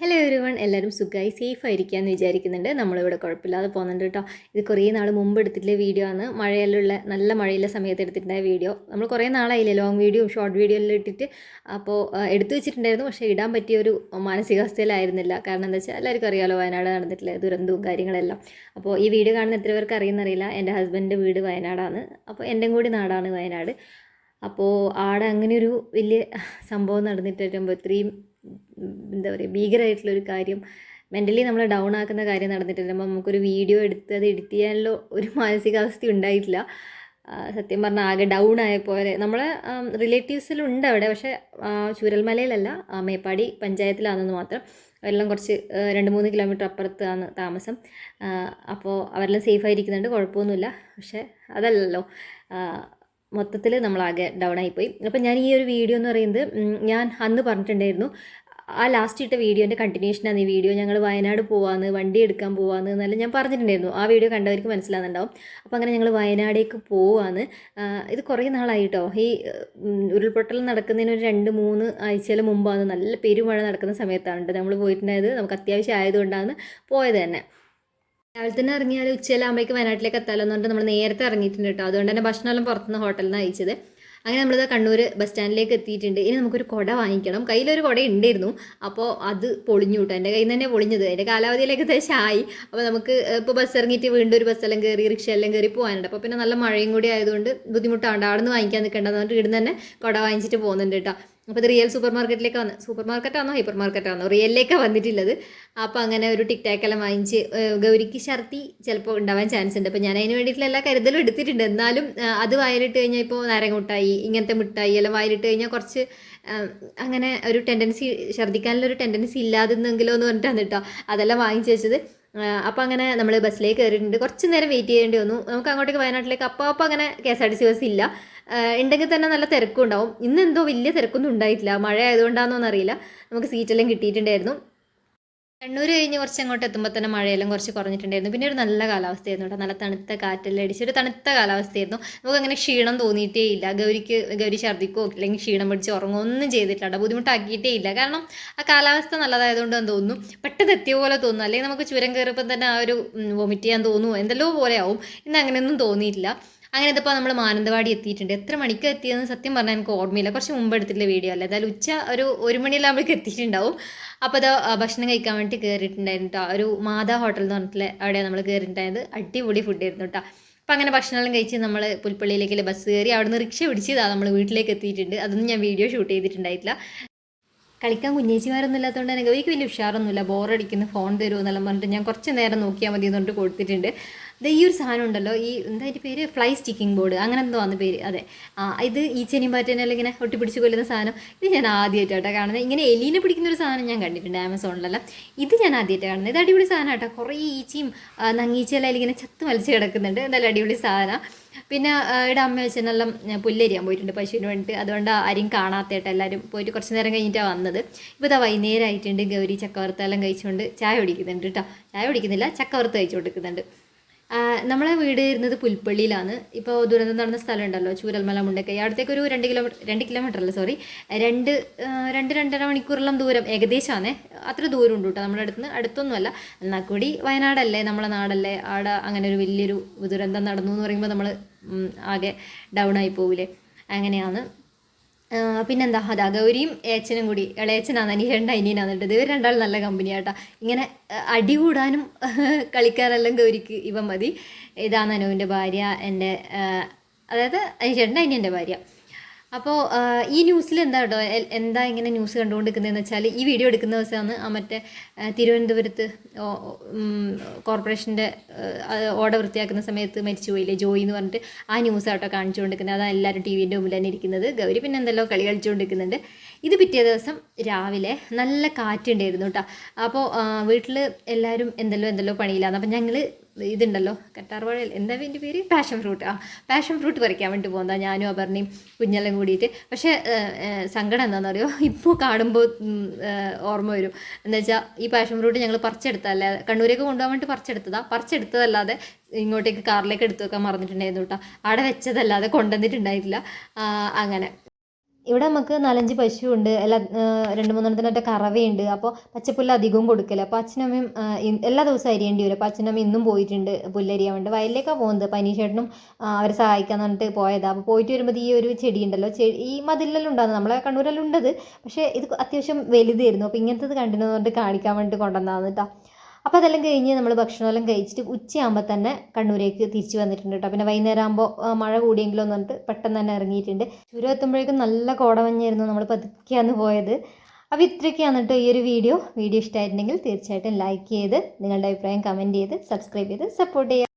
Hello everyone എല്ലാവരും സുഖമായി safe ആയിരിക്കാമെന്ന് വിചാരിക്കുന്നുണ്ട്. നമ്മളിവിടെ കുഴപ്പമില്ലാതെ പോകുന്നുണ്ട് കേട്ടോ. ഇത് കുറേ നാൾ മുമ്പ് എടുത്തിട്ടുള്ള വീഡിയോ ആണ്. മഴയിലുള്ള നല്ല മഴയുള്ള സമയത്ത് എടുത്തിട്ടുണ്ടായ വീഡിയോ നമ്മൾ കുറേ നാളായില്ലേ ലോങ് വീഡിയോ ഷോർട്ട് വീഡിയോ എല്ലാം ഇട്ടിട്ട് അപ്പോൾ എടുത്തു വെച്ചിട്ടുണ്ടായിരുന്നു. പക്ഷേ ഇടാൻ പറ്റിയ ഒരു മാനസികാവസ്ഥയിലായിരുന്നില്ല. കാരണം എന്താ വെച്ചാൽ എല്ലാവർക്കും അറിയാമല്ലോ വയനാട് നടന്നിട്ടില്ല ദുരന്തവും കാര്യങ്ങളെല്ലാം. അപ്പോൾ ഈ വീഡിയോ കാണുന്ന എത്ര പേർക്ക് അറിയുന്നറിയില്ല എന്റെ ഹസ്ബൻഡിന്റെ വീട് വയനാടാണ്. അപ്പോൾ എന്റെ കൂടി നാടാണ് വയനാട്. അപ്പോൾ ആടെ അങ്ങനെ ഒരു വലിയ സംഭവം നടന്നിട്ട് വരുമ്പോൾ ഇത്രയും എന്താ പറയുക ഭീകരമായിട്ടുള്ളൊരു കാര്യം. മെന്റലി നമ്മൾ ഡൗൺ ആക്കുന്ന കാര്യം നടന്നിട്ടില്ല. വരുമ്പോൾ നമുക്കൊരു വീഡിയോ എടുത്ത് അത് എഡിറ്റ് ചെയ്യാനുള്ള ഒരു മാനസികാവസ്ഥ ഉണ്ടായിട്ടില്ല. സത്യം പറഞ്ഞാൽ ആകെ ഡൗൺ ആയ പോലെ. നമ്മളെ റിലേറ്റീവ്സിലുണ്ട് അവിടെ. പക്ഷേ ചൂരൽമലയിലല്ല. മേപ്പാടി പഞ്ചായത്തിലാണെന്ന് മാത്രം. അവരെല്ലാം കുറച്ച് രണ്ട് മൂന്ന് കിലോമീറ്റർ അപ്പുറത്താണ് താമസം. അപ്പോൾ അവരെല്ലാം സേഫ് ആയിരിക്കുന്നുണ്ട് കുഴപ്പമൊന്നുമില്ല. പക്ഷേ അതല്ലല്ലോ. മൊത്തത്തിൽ നമ്മളാകെ ഡൗൺ ആയിപ്പോയി. അപ്പം ഞാൻ ഈ ഒരു വീഡിയോ എന്ന് പറയുന്നത് ഞാൻ അന്ന് പറഞ്ഞിട്ടുണ്ടായിരുന്നു ആ ലാസ്റ്റ് ഇട്ട വീഡിയോന്റെ കണ്ടിന്യൂഷനാണ് ഈ വീഡിയോ ഞങ്ങൾ വയനാട് പോവാന്ന് വണ്ടി എടുക്കാൻ പോവാന്ന് എന്നെല്ലാം ഞാൻ പറഞ്ഞിട്ടുണ്ടായിരുന്നു. ആ വീഡിയോ കണ്ടവർക്ക് മനസ്സിലാകുന്നുണ്ടാവും അപ്പോൾ അങ്ങനെ ഞങ്ങൾ വയനാടേക്ക് പോവാന്ന്. ഇത് കുറേ നാളായിട്ടോ. ഈ ഉരുൾപൊട്ടൽ നടക്കുന്നതിന് ഒരു രണ്ട് മൂന്ന് ആഴ്ചയിൽ മുമ്പാണ് നല്ല പെരുമഴ നടക്കുന്ന സമയത്താണ് നമ്മൾ പോയിട്ടുണ്ടായത്. നമുക്ക് അത്യാവശ്യം ആയതുകൊണ്ടാണ് പോയത് തന്നെ. രാവിലെ തന്നെ ഇറങ്ങിയാൽ ഉച്ചയിലാകുമ്പോഴേക്ക് വയനാട്ടിലേക്ക് പറഞ്ഞിട്ട് നമ്മൾ നേരത്തെ ഇറങ്ങിയിട്ടുണ്ട് കേട്ടോ. അതുകൊണ്ട് തന്നെ ഭക്ഷണമെല്ലാം പുറത്തുനിന്ന് ഹോട്ടലിൽ നിന്ന് അയച്ചത്. അങ്ങനെ നമ്മൾ കണ്ണൂർ ബസ് സ്റ്റാൻഡിലേക്ക് എത്തിയിട്ടുണ്ട്. ഇനി നമുക്കൊരു കുട വാങ്ങിക്കണം. കയ്യിലൊരു കുട ഉണ്ടായിരുന്നു. അപ്പോൾ അത് പൊളിഞ്ഞു കേട്ടോ. എന്റെ കയ്യിൽ നിന്ന് തന്നെ പൊളിഞ്ഞത്. എന്റെ കാലാവധിയിലേക്ക് ഏകദേശം ആയി. അപ്പോൾ നമുക്ക് ഇപ്പോൾ ബസ് ഇറങ്ങിയിട്ട് വീണ്ടും ഒരു ബസ്സെല്ലാം കയറി റിക്ഷ എല്ലാം കയറി പോകാനുണ്ട്. അപ്പോൾ പിന്നെ നല്ല മഴയും കൂടി ആയതുകൊണ്ട് ബുദ്ധിമുട്ടാണ് അവിടെ നിന്ന് വാങ്ങിക്കാൻ നിൽക്കേണ്ടത് പറഞ്ഞിട്ട് ഇവിടുന്ന് തന്നെ കുട വാങ്ങിച്ചിട്ട് പോകുന്നുണ്ട് കേട്ടോ. അപ്പോൾ ഇത് റിയൽ സൂപ്പർ മാർക്കറ്റിലേക്ക് വന്ന് സൂപ്പർ മാർക്കറ്റാണോ ഹൈപ്പർ മാർക്കറ്റാണോ റിയലിലേക്കാണ് വന്നിട്ടുള്ളത്. അപ്പോൾ അങ്ങനെ ഒരു ടിക് ടാക്കെല്ലാം വാങ്ങിച്ച് ഗൗരിക്ക് ഛർദി ചിലപ്പോൾ ഉണ്ടാവാൻ ചാൻസ് ഉണ്ട്. അപ്പോൾ ഞാൻ അതിന് വേണ്ടിയിട്ടുള്ള എല്ലാ കരുതലും എടുത്തിട്ടുണ്ട്. എന്നാലും അത് വായിലിട്ട് കഴിഞ്ഞാൽ ഇപ്പോൾ നാരങ്ങ മുട്ടായി ഇങ്ങനത്തെ മിഠായി എല്ലാം വായിലിട്ട് കഴിഞ്ഞാൽ കുറച്ച് അങ്ങനെ ഒരു ടെൻഡൻസി ഛർദ്ദിക്കാനുള്ള ഒരു ടെൻഡൻസി ഇല്ലാതെന്നെങ്കിലോ എന്ന് പറഞ്ഞിട്ടാണ് കേട്ടോ അതെല്ലാം വാങ്ങിച്ച് വെച്ചത്. അപ്പോൾ അങ്ങനെ നമ്മൾ ബസ്സിലേക്ക് കയറിയിട്ടുണ്ട് കുറച്ച് നേരം വെയിറ്റ് ചെയ്യേണ്ടി വന്നു. നമുക്ക് അങ്ങോട്ടേക്ക് വയനാട്ടിലേക്ക് അപ്പോൾ അപ്പോൾ അങ്ങനെ K S R T C bus ഇല്ല. ഉണ്ടെങ്കിൽ തന്നെ നല്ല തിരക്കും ഉണ്ടാവും. ഇന്ന് എന്തോ വലിയ തിരക്കൊന്നും ഉണ്ടായിട്ടില്ല. മഴ ആയതുകൊണ്ടാണെന്നൊന്നും അറിയില്ല നമുക്ക് സീറ്റെല്ലാം കിട്ടിയിട്ടുണ്ടായിരുന്നു. കണ്ണൂർ കഴിഞ്ഞ് കുറച്ച് അങ്ങോട്ട് എത്തുമ്പോൾ തന്നെ മഴയെല്ലാം കുറച്ച് കുറഞ്ഞിട്ടുണ്ടായിരുന്നു. പിന്നെ ഒരു നല്ല കാലാവസ്ഥയായിരുന്നു കേട്ടോ. നല്ല തണുത്ത കാറ്റെല്ലാം അടിച്ച് ഒരു തണുത്ത കാലാവസ്ഥയായിരുന്നു. നമുക്ക് അങ്ങനെ ക്ഷീണം തോന്നിയിട്ടേ ഇല്ല. ഗൗരിക്ക് ഗൗരി ഛർദ്ദിക്കോ അല്ലെങ്കിൽ ക്ഷീണം പിടിച്ച് ഉറങ്ങോ ഒന്നും ചെയ്തിട്ടില്ല ബുദ്ധിമുട്ടാക്കിയിട്ടേ ഇല്ല. കാരണം ആ കാലാവസ്ഥ നല്ലതായതുകൊണ്ട് എന്ന് തോന്നുന്നു. പെട്ടെന്ന് എത്തിയ പോലെ തോന്നുന്നു. അല്ലെങ്കിൽ നമുക്ക് ചുരം കയറിയപ്പം തന്നെ ആ ഒരു വൊമിറ്റ് ചെയ്യാൻ തോന്നുമോ എന്തെല്ലോ പോലെ ആവും. ഇന്ന് അങ്ങനെയൊന്നും തോന്നിയിട്ടില്ല. അങ്ങനെ ഇതിപ്പോൾ നമ്മൾ മാനന്തവാടി എത്തിയിട്ടുണ്ട്. എത്ര മണിക്ക് എത്തിയതെന്ന് സത്യം പറഞ്ഞാൽ എനിക്ക് ഓർമ്മയില്ല. കുറച്ച് മുമ്പ് എടുത്തിട്ടുള്ള വീഡിയോ അല്ല? എന്തായാലും ഉച്ച ഒരു ഒരു മണിയെല്ലാകുമ്പോഴേക്ക് എത്തിയിട്ടുണ്ടാവും. അപ്പോൾ അത് ഭക്ഷണം കഴിക്കാൻ വേണ്ടി കയറിയിട്ടുണ്ടായിരുന്നു കേട്ടോ ഒരു മാതാ ഹോട്ടൽ എന്ന് പറഞ്ഞിട്ടുള്ള അവിടെ നമ്മൾ കയറിയിട്ടുണ്ടായത് അടിപൊളി ഫുഡ് ആയിരുന്നു കേട്ടോ അപ്പോൾ അങ്ങനെ ഭക്ഷണമെല്ലാം കഴിച്ച് നമ്മൾ പുൽപ്പള്ളിയിലേക്കുള്ള ബസ് കയറി അവിടുന്ന് റിക്ഷ പിടിച്ചതാണ് നമ്മൾ വീട്ടിലേക്ക് എത്തിയിട്ടുണ്ട്. അതൊന്നും ഞാൻ വീഡിയോ ഷൂട്ട് ചെയ്തിട്ടുണ്ടായിട്ടില്ല. കളിക്കാൻ കുഞ്ഞേച്ചിമാരൊന്നും ഇല്ലാത്തതുകൊണ്ട് തന്നെ ഗവിക്ക് വലിയ ഉഷാറൊന്നുമില്ല. ബോറടിക്കുന്നു ഫോൺ തരുമോ എന്നെല്ലാം പറഞ്ഞിട്ട് ഞാൻ കുറച്ച് നേരം നോക്കിയാൽ മതി എന്നുകൊണ്ട് കൊടുത്തിട്ടുണ്ട്. ദേ ഈ ഒരു സാധനം ഉണ്ടല്ലോ ഈ എന്താ അതിന്റെ പേര്? Fly sticking board. അങ്ങനെ എന്തോ ആണ് പേര്. അതെ. ഇത് ഈ ചെനിയും പാറ്റേനെല്ലാം ഇങ്ങനെ ഒട്ടിപ്പിടിച്ച് കൊല്ലുന്ന സാധനം. ഇത് ഞാൻ ആദ്യമായിട്ടാണ് കാണുന്നത്. ഇങ്ങനെ എലീനെ പിടിക്കുന്ന ഒരു സാധനം ഞാൻ കണ്ടിട്ടുണ്ട് ആമസോണിലല്ല. ഇത് ഞാൻ ആദ്യമായിട്ട് കാണുന്നത്. ഇത് അടിപൊളി സാധനം കേട്ടോ കുറേ ഈച്ചയും നങ്ങീച്ചയെല്ലാം ഇങ്ങനെ ചത്ത് മലിച്ച് കിടക്കുന്നുണ്ട്. എന്തായാലും അടിപൊളി സാധനം. പിന്നെ ഇവിടെ അമ്മ വെച്ചെന്നെല്ലാം പുല്ലരിയാൻ പോയിട്ടുണ്ട് പശുവിന് വേണ്ടിയിട്ട്. അതുകൊണ്ട് ആരും കാണാത്തേട്ട് എല്ലാവരും പോയിട്ട് കുറച്ച് നേരം കഴിഞ്ഞിട്ടാണ് വന്നത്. ഇപ്പോൾ ഇതാ വൈകുന്നേരം ആയിട്ടുണ്ട് ഗൗരി ചക്കവർത്തെല്ലാം കഴിച്ചുകൊണ്ട് ചായ കുടിക്കുന്നുണ്ട് കേട്ടോ. ചായ കുടിക്കുന്നില്ല ചക്കവർത്ത് കഴിച്ചു കൊടുക്കുന്നുണ്ട് നമ്മളെ വീട് ഇരുന്നത് പുൽപ്പള്ളിയിലാണ്. ഇപ്പോൾ ദുരന്തം നടന്ന സ്ഥലം ഉണ്ടല്ലോ ചൂരൽമല മുണ്ടക്കൈ. അവിടത്തേക്ക് ഒരു രണ്ട് കിലോമീറ്റർ രണ്ട് കിലോമീറ്റർ അല്ല സോറി രണ്ട് രണ്ട് രണ്ടര മണിക്കൂറെല്ലാം ദൂരം ഏകദേശമാണ് അത്ര ദൂരം ഉണ്ട് കേട്ടോ നമ്മുടെ അടുത്ത് നിന്ന് അടുത്തൊന്നുമല്ല. എന്നാൽ കൂടി വയനാടല്ലേ നമ്മളെ നാടല്ലേ. ആടെ അങ്ങനെ ഒരു വലിയൊരു ദുരന്തം നടന്നു എന്ന് പറയുമ്പോൾ നമ്മൾ ആകെ ഡൗൺ ആയി പോവില്ലേ. അങ്ങനെയാണ്. പിന്നെന്താ? അതാ ഗൗരിയും ഏച്ചനും കൂടി. ഇളയച്ചനാണ് അനിയണ്ട അനിയനാണ് കേട്ടത് ഇവർ രണ്ടാളും നല്ല കമ്പനിയാട്ടാ ഇങ്ങനെ അടി കൂടാനും കളിക്കാനെല്ലാം ഗൗരിക്ക് ഇവ മതി. ഇതാണ് അനുവിന്റെ ഭാര്യ എന്റെ അതായത് അനിയന്റെ അനിയന്റെ ഭാര്യ. അപ്പോൾ ഈ ന്യൂസിൽ എന്താ കേട്ടോ എന്താ ഇങ്ങനെ ന്യൂസ് കണ്ടുകൊണ്ടിരിക്കുന്നതെന്ന് വെച്ചാൽ ഈ വീഡിയോ എടുക്കുന്ന ദിവസമാണ് ആ മറ്റേ തിരുവനന്തപുരത്ത് കോർപ്പറേഷന്റെ ഓട വൃത്തിയാക്കുന്ന സമയത്ത് മരിച്ചു പോയില്ലേ ജോയി എന്ന് പറഞ്ഞിട്ട് ആ ന്യൂസ് ആട്ടോ കാണിച്ചുകൊണ്ടിരിക്കുന്നത്. അതാണ് എല്ലാവരും ടി വിന്റെ മുമ്പിൽ തന്നെ ഇരിക്കുന്നത്. ഗൗരി പിന്നെ എന്തെല്ലോ കളി കളിച്ചുകൊണ്ടിരിക്കുന്നുണ്ട്. ഇത് പിറ്റേ ദിവസം രാവിലെ നല്ല കാറ്റുണ്ടായിരുന്നു കേട്ടോ അപ്പോൾ വീട്ടിൽ എല്ലാവരും എന്തെല്ലോ എന്തെല്ലോ പണിയില്ലാന്ന്. അപ്പം ഞങ്ങൾ ഇതുണ്ടല്ലോ. കറ്റാർവാഴ എന്താ എന്റെ പേര്? പാഷൻ ഫ്രൂട്ട് ആ പാഷൻ ഫ്രൂട്ട് പറിക്കാൻ വേണ്ടി പോകുന്നതാണ് ഞാനും അപർണയും കുഞ്ഞെല്ലാം കൂടിയിട്ട്. പക്ഷേ സങ്കടം എന്താണെന്ന് അറിയോ ഇപ്പോൾ കാണുമ്പോൾ ഓർമ്മ വരും. എന്ന് വെച്ചാൽ ഈ പാഷൻ ഫ്രൂട്ട് ഞങ്ങൾ പറിച്ചെടുത്തല്ല കണ്ണൂരേക്ക് കൊണ്ടുപോകാൻ വേണ്ടി പറിച്ചെടുത്തതാ. പറിച്ചെടുത്തതല്ലാതെ ഇങ്ങോട്ടേക്ക് കാറിലേക്ക് എടുത്തു വെക്കാൻ മറന്നിട്ടുണ്ടായിരുന്നു കേട്ടോ. അവിടെ വെച്ചതല്ലാതെ കൊണ്ടുവന്നിട്ടുണ്ടായിട്ടില്ല. അങ്ങനെ. ഇവിടെ നമുക്ക് നാലഞ്ച് പശുവുണ്ട്. എല്ലാ രണ്ട് മൂന്നെണ്ണത്തിനൊക്കെ കറവയുണ്ട്. അപ്പോൾ പച്ചപ്പുല്ല് അധികവും കൊടുക്കില്ല അപ്പോൾ അച്ഛനമ്മയും എല്ലാ ദിവസവും അരിയേണ്ടി വരും. അപ്പോൾ അച്ഛനമ്മ ഇന്നും പോയിട്ടുണ്ട് പുല്ലരിയാൻ വേണ്ടി. വയലിലേക്കാണ് പോകുന്നത്. പനീഷേട്ടനും അവരെ സഹായിക്കാന്ന് പറഞ്ഞിട്ട് പോയതാണ് അപ്പോൾ പോയിട്ട് വരുമ്പോൾ ഈ ഒരു ചെടി ഉണ്ടല്ലോ. ചെടി ഈ മതിലെല്ലാം ഉണ്ടാകുന്നത് നമ്മളെ കണ്ണൂരെല്ലാം ഉണ്ടത് പക്ഷേ ഇത് അത്യാവശ്യം വലുതായിരുന്നു. അപ്പോൾ ഇങ്ങനത്തത് കണ്ടിരുന്നു പറഞ്ഞിട്ട് കാണിക്കാൻ വേണ്ടിയിട്ട് കൊണ്ടുവന്നതാണ് കേട്ടോ. അപ്പോൾ അതെല്ലാം കഴിഞ്ഞ് നമ്മൾ ഭക്ഷണമെല്ലാം കഴിച്ചിട്ട് ഉച്ചയാകുമ്പോൾ തന്നെ കണ്ണൂരേക്ക് തിരിച്ച് വന്നിട്ടുണ്ട് കേട്ടോ. പിന്നെ വൈകുന്നേരം ആകുമ്പോൾ മഴ കൂടിയെങ്കിലും എന്ന് പറഞ്ഞിട്ട് പെട്ടെന്ന് തന്നെ ഇറങ്ങിയിട്ടുണ്ട്. ചുരം എത്തുമ്പോഴേക്കും നല്ല കോടമഞ്ഞായിരുന്നു നമ്മൾ പതുക്കെയാണ് പോയത്. അപ്പോൾ ഇത്രയൊക്കെയാണ് കേട്ടോ ഈ ഒരു വീഡിയോ. വീഡിയോ ഇഷ്ടമായിട്ടുണ്ടെങ്കിൽ തീർച്ചയായിട്ടും ലൈക്ക് ചെയ്ത് നിങ്ങളുടെ അഭിപ്രായം കമന്റ് ചെയ്ത് സബ്സ്ക്രൈബ് ചെയ്ത് സപ്പോർട്ട് ചെയ്യുക.